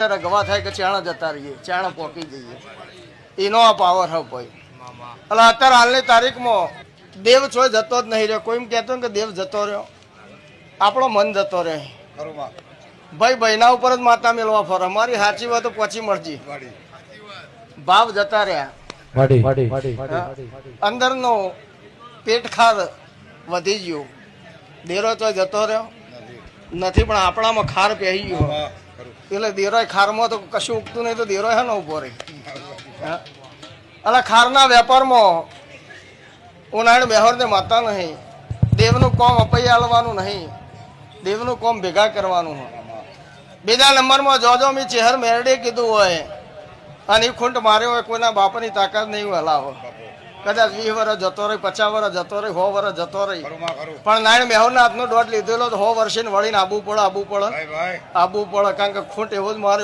ત્યારે ગવા થાય કે ચાણા જતા રહીએ ચાણા પોકી જઈએ. એનો આ પાવર હવે ભાઈ એટલે અત્યારે હાલની તારીખમાં દેવ છોય જતો જ નહીં રહ્યો. કોઈ એમ કહેતો ને કે દેવ જતો રહ્યો. આપણો મન જતો રહે. ભાઈ ભાઈના ઉપર જ માતા મેળવા ફરે. મારી સાચી વાત પછી મળજી ભાવ જતા રહ્યા. અંદરનો પેટ ખાર વધી ગયો. દેરો તો જતો રહ્યો. નથી. પણ આપણામાં ખાર પહેરી ગયો. એટલે દેરોય ખારમાં તો કશું ઉગતું નહીં, તો દેરોય હે ને ઊભો રહી? એટલે ખારના વેપારમાં ઉનાળે બેહોરને માતા નહીં. દેવનું કોમ અપૈયા આલવાનું નહીં. દેવનું કોમ ભેગા કરવાનું હોય. બીજા નંબરમાં જો જો મેં ચહેર મેરડે કીધું હોય. અને એ ખૂંટ માર્યો હોય, કોઈના બાપની તાકાત નહીં હલાવો કદાચ વીસ વર્ષ જતો રહી પચાસ વર્ષ જતો રહી સો વર્ષ જતો રહી. પણ નારાયણ મેહોરના દોટ લીધેલો તો સો વર્ષે વળીને આબુ પડે આબુ પડે. આબુ પડે કારણ કે ખૂંટ એવો જ મારે